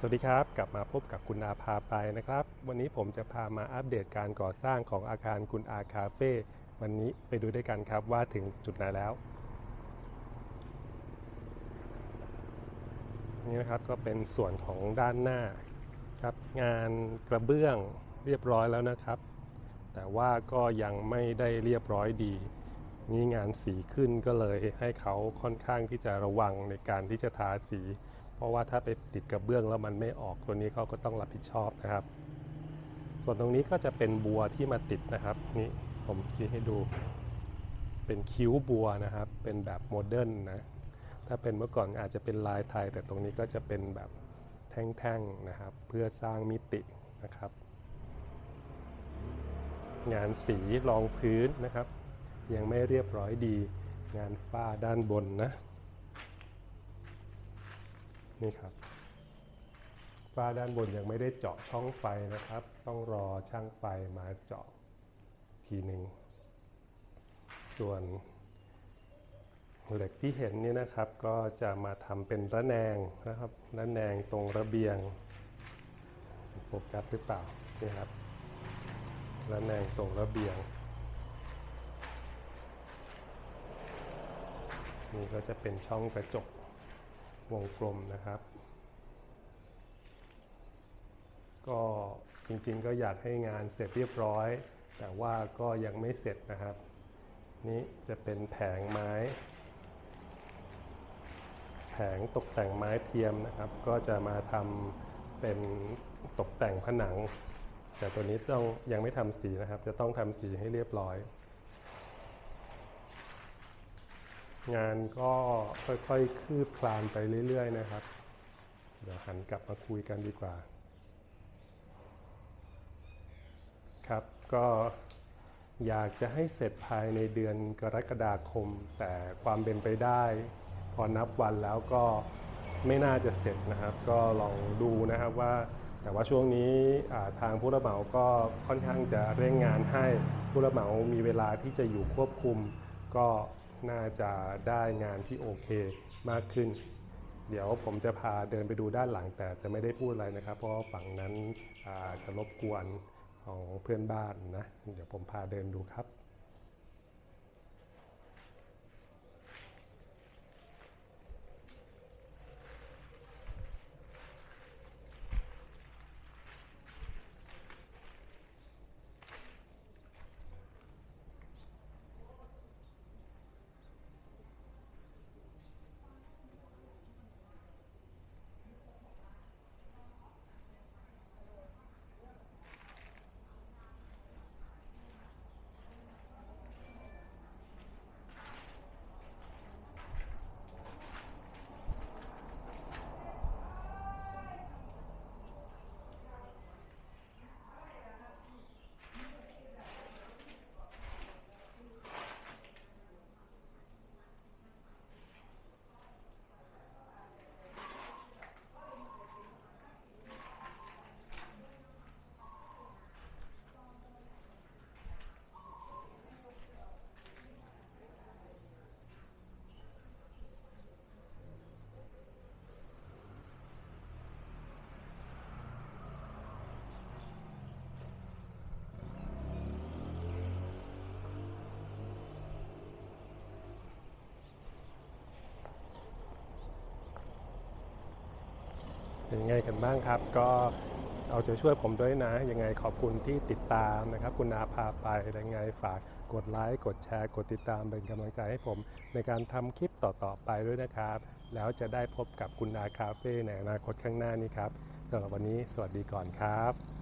สวัสดีครับ กลับมาพบกับคุณอาพาไปนะครับ วันนี้ผมจะพามาอัปเดตการก่อสร้างของอาคารคุณอาคาเฟ่วันนี้ไปดูด้วยกันครับว่าถึงจุดไหนแล้ว นี่นะครับก็เป็นส่วนของด้านหน้าครับ งานกระเบื้องเรียบร้อยแล้วนะครับ แต่ว่าก็ยังไม่ได้เรียบร้อยดีนี่งานสีขึ้นก็เลยให้เขาค่อนข้างที่จะระวังในการที่จะทาสี เพราะว่าถ้าไปติดกระเบื้องแล้วมันไม่ออกตัวนี้เขาก็ต้องรับผิดชอบนะครับ ส่วนตรงนี้ก็จะเป็นบัวที่มาติดนะครับนี่ผมชี้ให้ดู เป็นคิ้วบัวนะครับ เป็นแบบโมเดิร์นนะถ้าเป็นเมื่อก่อนอาจจะเป็นลายไทย แต่ตรงนี้ก็จะเป็นแบบแท่งๆนะครับ เพื่อสร้างมิตินะครับ งานสีรองพื้นนะครับ ยังไม่เรียบร้อยดี งานฝ้าด้านบนนะ นี่ครับฝ้าด้านบนยังไม่ได้เจาะช่องไฟนะครับ ต้องรอช่างไฟมาเจาะทีหนึ่งส่วนเหล็กที่เห็นนี่นะครับก็จะมาทำเป็นระแนงนะครับระแนงตรงระเบียงโฟกัสหรือเปล่านี่ครับระแนงตรงระเบียง นี่ก็จะเป็นช่องกระจก วงกลมนะครับ ก็จริงๆก็อยากให้งานเสร็จเรียบร้อย แต่ว่าก็ยังไม่เสร็จนะครับ นี่จะเป็นแผงไม้ แผงตกแต่งไม้เทียมนะครับ ก็จะมาทำเป็นตกแต่งผนัง แต่ตัวนี้ต้องยังไม่ทำสีนะครับ จะต้องทำสีให้เรียบร้อย งานก็ค่อยๆ คืบคลานไปเรื่อย ๆ นะครับ เดี๋ยวหันกลับมาคุยกันดีกว่า ครับก็อยากจะให้เสร็จภายในเดือนกรกฎาคม แต่ความเป็นไปได้ พอนับวันแล้วก็ไม่น่าจะเสร็จนะครับ ก็ลองดูนะครับว่า แต่ว่าช่วงนี้ทางผู้รับเหมาก็ค่อนข้างจะเร่งงานให้ผู้รับเหมามีเวลาที่จะอยู่ควบคุม ก็ น่าจะได้งานที่โอเคมากขึ้น เดี๋ยวผมจะพาเดินไปดูด้านหลังแต่จะไม่ได้พูดอะไรนะครับ เพราะฝั่งนั้นจะรบกวนของเพื่อนบ้านนะ เดี๋ยวผมพาเดินดูครับ เป็นยังไงกันบ้างครับ ก็เอาใจช่วยผมด้วยนะ ยังไงขอบคุณที่ติดตามนะครับ คุณอาพาไปยังไงฝากกดไลค์กดแชร์ กดติดตามเป็นกำลังใจให้ผม ในการทำคลิปต่อๆไปด้วยนะครับ แล้วจะได้พบกับคุณอาคาเฟ่ในอนาคตข้างหน้านี้ครับสำหรับวันนี้สวัสดีก่อนครับ